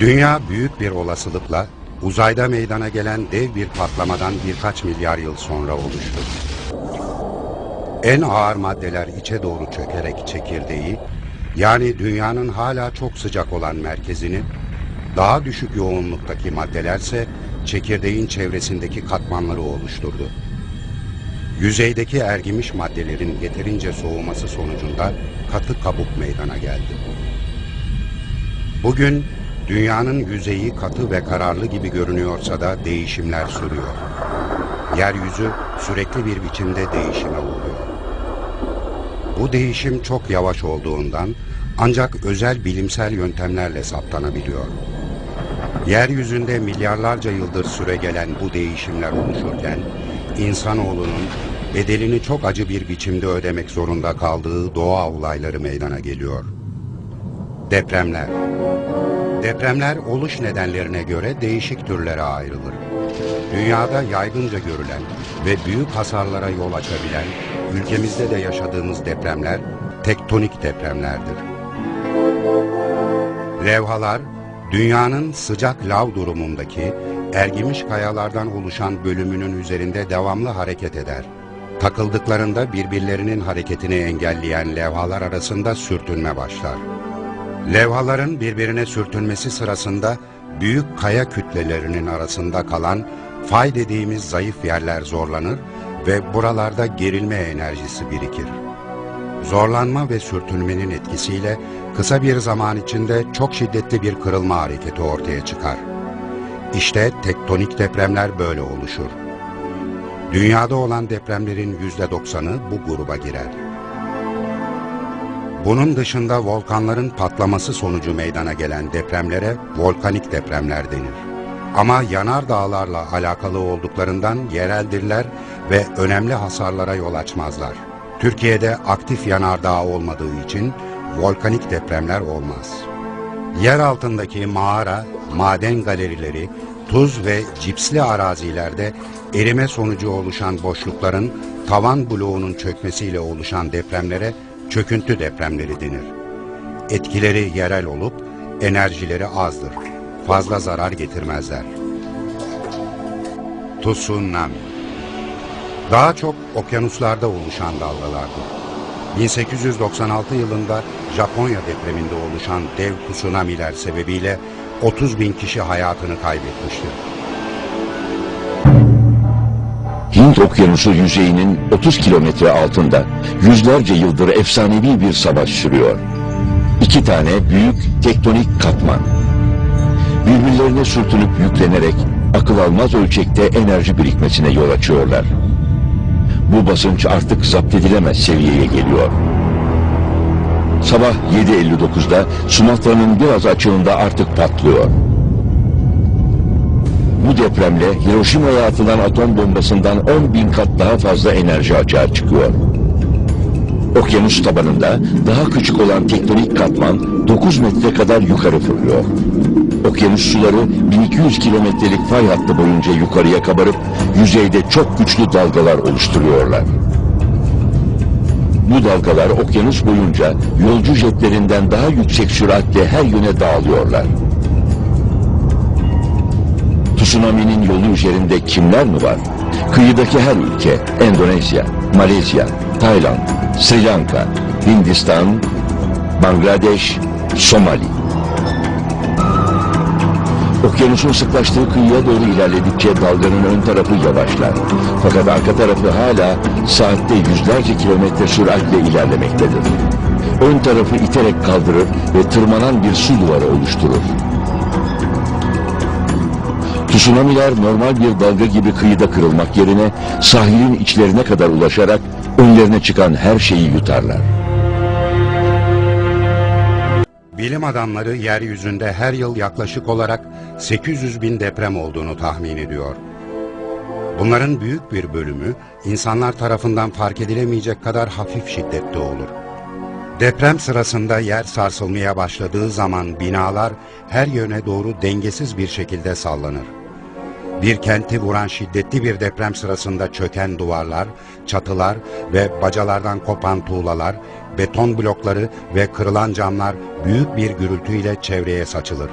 Dünya büyük bir olasılıkla uzayda meydana gelen dev bir patlamadan birkaç milyar yıl sonra oluştu. En ağır maddeler içe doğru çökerek çekirdeği, yani dünyanın hala çok sıcak olan merkezini, daha düşük yoğunluktaki maddelerse çekirdeğin çevresindeki katmanları oluşturdu. Yüzeydeki ergimiş maddelerin yeterince soğuması sonucunda katı kabuk meydana geldi. Bugün dünyanın yüzeyi katı ve kararlı gibi görünüyorsa da değişimler sürüyor. Yeryüzü sürekli bir biçimde değişime uğruyor. Bu değişim çok yavaş olduğundan ancak özel bilimsel yöntemlerle saptanabiliyor. Yeryüzünde milyarlarca yıldır süre gelen bu değişimler oluşurken insanoğlunun bedelini çok acı bir biçimde ödemek zorunda kaldığı doğa olayları meydana geliyor. Depremler Depremler oluş nedenlerine göre değişik türlere ayrılır. Dünyada yaygınca görülen ve büyük hasarlara yol açabilen, ülkemizde de yaşadığımız depremler tektonik depremlerdir. Levhalar, dünyanın sıcak lav durumundaki ergimiş kayalardan oluşan bölümünün üzerinde devamlı hareket eder. Takıldıklarında birbirlerinin hareketini engelleyen levhalar arasında sürtünme başlar. Levhaların birbirine sürtünmesi sırasında büyük kaya kütlelerinin arasında kalan fay dediğimiz zayıf yerler zorlanır ve buralarda gerilme enerjisi birikir. Zorlanma ve sürtünmenin etkisiyle kısa bir zaman içinde çok şiddetli bir kırılma hareketi ortaya çıkar. İşte tektonik depremler böyle oluşur. Dünyada olan depremlerin yüzde doksanı bu gruba girer. Bunun dışında volkanların patlaması sonucu meydana gelen depremlere volkanik depremler denir. Ama yanar dağlarla alakalı olduklarından yereldirler ve önemli hasarlara yol açmazlar. Türkiye'de aktif yanardağ olmadığı için volkanik depremler olmaz. Yer altındaki mağara, maden galerileri, tuz ve cipsli arazilerde erime sonucu oluşan boşlukların tavan bloğunun çökmesiyle oluşan depremlere çöküntü depremleri denir. Etkileri yerel olup enerjileri azdır. Fazla zarar getirmezler. Tsunami Daha çok okyanuslarda oluşan dalgalardır. 1896 yılında Japonya depreminde oluşan dev tsunamiler sebebiyle 30 bin kişi hayatını kaybetmiştir. Hint okyanusu yüzeyinin 30 kilometre altında yüzlerce yıldır efsanevi bir savaş sürüyor. İki tane büyük tektonik katman. Birbirlerine sürtünüp yüklenerek akıl almaz ölçekte enerji birikmesine yol açıyorlar. Bu basınç artık zapt edilemez seviyeye geliyor. Sabah 7.59'da Sumatra'nın biraz açığında artık patlıyor. Bu depremle Hiroşima'ya atılan atom bombasından 10 bin kat daha fazla enerji açığa çıkıyor. Okyanus tabanında daha küçük olan tektonik katman 9 metre kadar yukarı fırlıyor. Okyanus suları 1200 kilometrelik fay hattı boyunca yukarıya kabarıp yüzeyde çok güçlü dalgalar oluşturuyorlar. Bu dalgalar okyanus boyunca yolcu jetlerinden daha yüksek süratle her yöne dağılıyorlar. Tsunami'nin yolu üzerinde kimler mi var? Kıyıdaki her ülke, Endonezya, Malezya, Tayland, Sri Lanka, Hindistan, Bangladeş, Somali. Okyanusun sıklaştığı kıyıya doğru ilerledikçe dalganın ön tarafı yavaşlar. Fakat arka tarafı hala saatte yüzlerce kilometre süratle ilerlemektedir. Ön tarafı iterek kaldırır ve tırmanan bir su duvarı oluşturur. Tsunamiler normal bir dalga gibi kıyıda kırılmak yerine sahilin içlerine kadar ulaşarak önlerine çıkan her şeyi yutarlar. Bilim adamları yeryüzünde her yıl yaklaşık olarak 800 bin deprem olduğunu tahmin ediyor. Bunların büyük bir bölümü insanlar tarafından fark edilemeyecek kadar hafif şiddette olur. Deprem sırasında yer sarsılmaya başladığı zaman binalar her yöne doğru dengesiz bir şekilde sallanır. Bir kenti vuran şiddetli bir deprem sırasında çöken duvarlar, çatılar ve bacalardan kopan tuğlalar, beton blokları ve kırılan camlar büyük bir gürültüyle çevreye saçılır.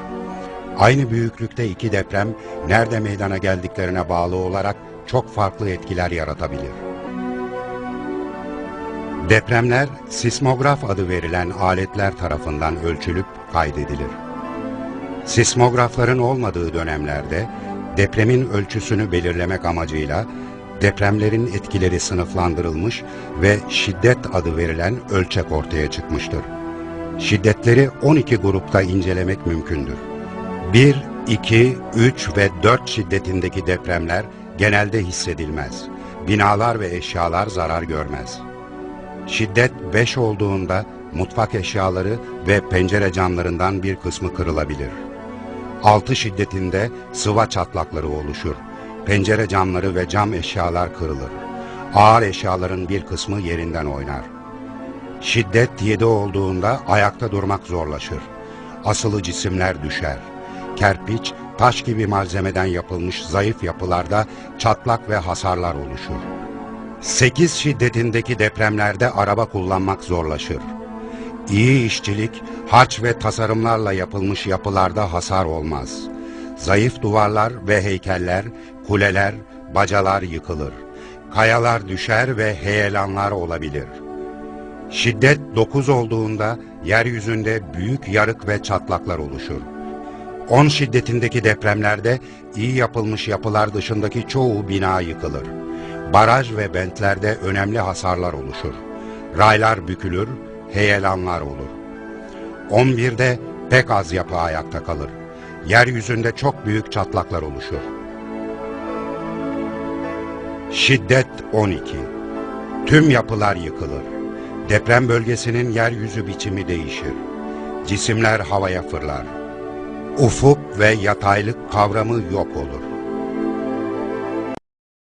Aynı büyüklükte iki deprem nerede meydana geldiklerine bağlı olarak çok farklı etkiler yaratabilir. Depremler sismograf adı verilen aletler tarafından ölçülüp kaydedilir. Sismografların olmadığı dönemlerde depremin ölçüsünü belirlemek amacıyla depremlerin etkileri sınıflandırılmış ve şiddet adı verilen ölçek ortaya çıkmıştır. Şiddetleri 12 grupta incelemek mümkündür. 1, 2, 3 ve 4 şiddetindeki depremler genelde hissedilmez. Binalar ve eşyalar zarar görmez. Şiddet 5 olduğunda mutfak eşyaları ve pencere camlarından bir kısmı kırılabilir. 6 şiddetinde sıva çatlakları oluşur. Pencere camları ve cam eşyalar kırılır. Ağır eşyaların bir kısmı yerinden oynar. Şiddet 7 olduğunda ayakta durmak zorlaşır. Asılı cisimler düşer. Kerpiç, taş gibi malzemeden yapılmış zayıf yapılarda çatlak ve hasarlar oluşur. 8 şiddetindeki depremlerde araba kullanmak zorlaşır. İyi işçilik, harç ve tasarımlarla yapılmış yapılarda hasar olmaz. Zayıf duvarlar ve heykeller, kuleler, bacalar yıkılır. Kayalar düşer ve heyelanlar olabilir. Şiddet 9 olduğunda yeryüzünde büyük yarık ve çatlaklar oluşur. 10 şiddetindeki depremlerde iyi yapılmış yapılar dışındaki çoğu bina yıkılır. Baraj ve bentlerde önemli hasarlar oluşur. Raylar bükülür, heyelanlar olur. 11'de pek az yapı ayakta kalır. Yeryüzünde çok büyük çatlaklar oluşur. Şiddet 12. Tüm yapılar yıkılır. Deprem bölgesinin yeryüzü biçimi değişir. Cisimler havaya fırlar. Ufuk ve yataylık kavramı yok olur.